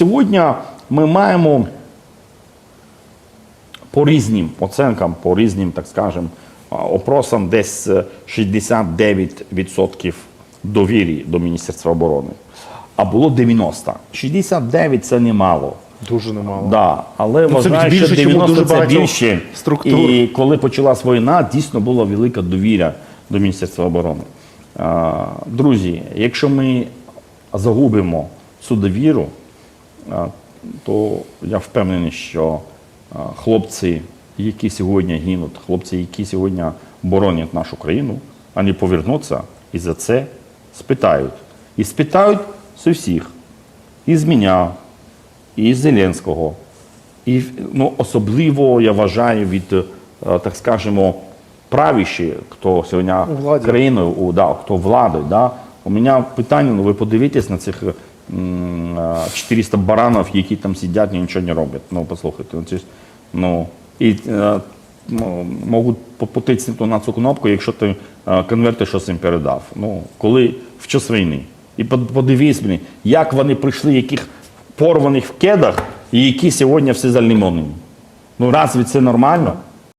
Сьогодні ми маємо по різним оцінкам, по різним, так скажемо, опросам десь е, 69% довірі до Міністерства оборони. А було 90. 69 це немало. Дуже немало. Да, але Ну, це вважаю, більше, що 90 дуже це більше. структур. І коли почалась війна, дійсно була велика довіра до Міністерства оборони. Друзі, якщо ми загубимо цю довіру, то я впевнений, що хлопці, які сьогодні гинуть, хлопці, які сьогодні боронять нашу країну, вони повернуться і за це спитають. І спитають з усіх. І з мене, і з Зеленського. І ну, особливо я вважаю від, е, так скажемо, правіші, хто сьогодні країною, да, хто владою. Да. У мене питання, ну ви подивитесь на цих 400 баранів, які там сидять і нічого не роблять. Ну, послухайте, це ж, ну, і ну, можуть по- потиснути на цю кнопку, якщо ти конверти щось їм передав. Ну, коли в час війни. І под- подивись мені, як вони прийшли, яких порваних в кедах, і які сьогодні всі залімонені. Ну, разве це нормально?